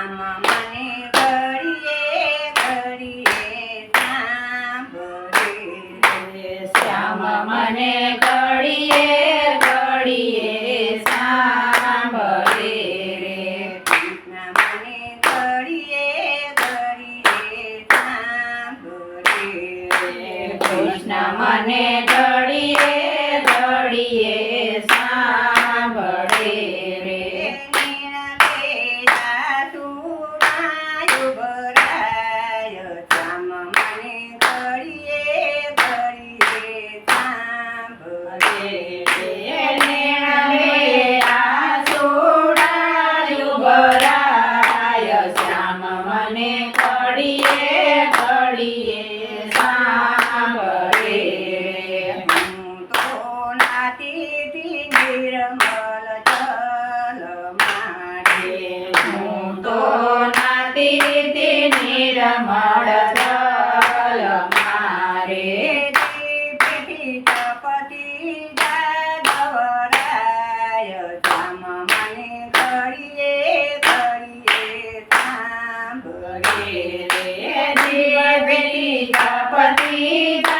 શ્યામ મને ઘડીએ ઘડીએ સાંભળે. શ્યામ મને ઘડીએ ઘડીએ સાંભળે રે કૃષ્ણ મને ઘડીએ ઘડીએ સાંભળે કૃષ્ણ મને હું તો નાતી તે નિર્મળ જલ મારે શ્યામ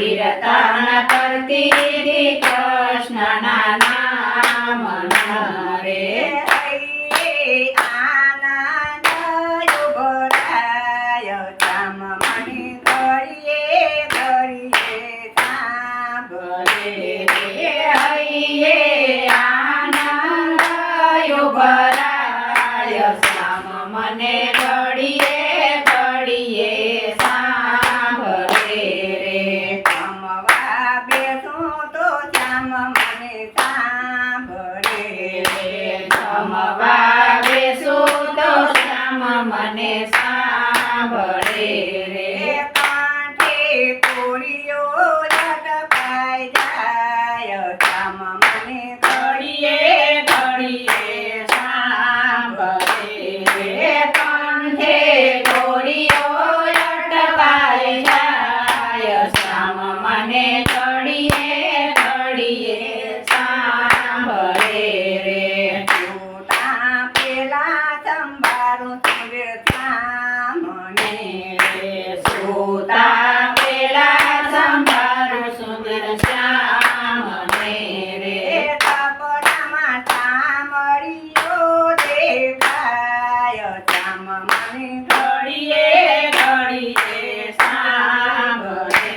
કીર્તન કરતી કૃષ્ણના નામ રે હૈયે આનંદ શ્યામ મને ઘડીએ ઘડીએ સાંભળે રે જમવા બેસું તો શ્યામ મને સાંભળે રે. ઘડીએ ઘડીએ સાંભળે રે કંઠે ઘોડીઓ અટવાય જાય શ્યામ મને ઘડીએ ઘડીએ સાંભળે રે સુતા પેલા સંભારું સુંદર શ્યામ રે ઘડીએ ઘડીએ સાંભળે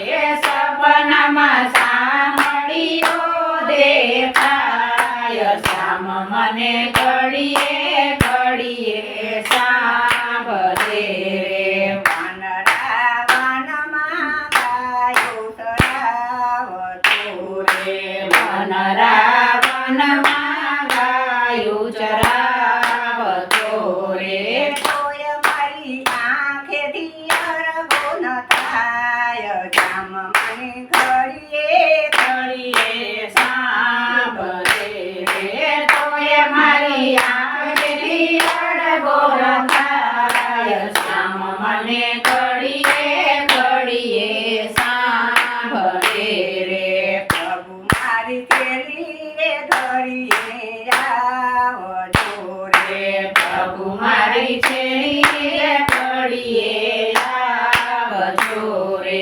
રે સપનામાં સાંભળ્યો દેખાય શ્યામ કડીએ કડીએ ઘડીએ સાંભળે રે. રે. મન રાવણમાં ગાયું ચરાવતો રે. ઘડીએ સાંભળે રે તોય મારી આંખથી અડગો થાય શ્યામ મને ઘડીએ ઘડીએ સાંભળે રે પ્રભુ. મારી ચેલી રે ઘડીએ આવજો રે રે પ્રભુ મારી છેડીએ ઘડીએ આવજો રે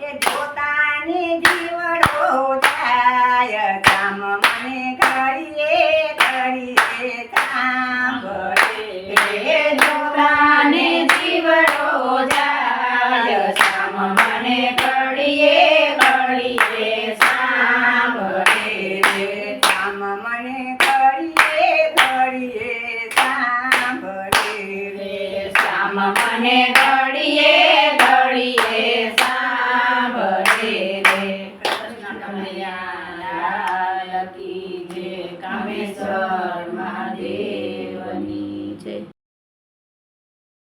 એ જોતાની જીવડો જાય કામ મને ઘડીએ ઘડીએ સાંભળે રે જોડાને જીવડો જાય શ્યામ મને ઘડીએ ઘડીએ સાંભળે રે કામ મને ઘડીએ ઘડીએ સાંભળે રે. શ્યામ મને ઘડીએ ઘડીએ સાંભળે કામેશ્વર.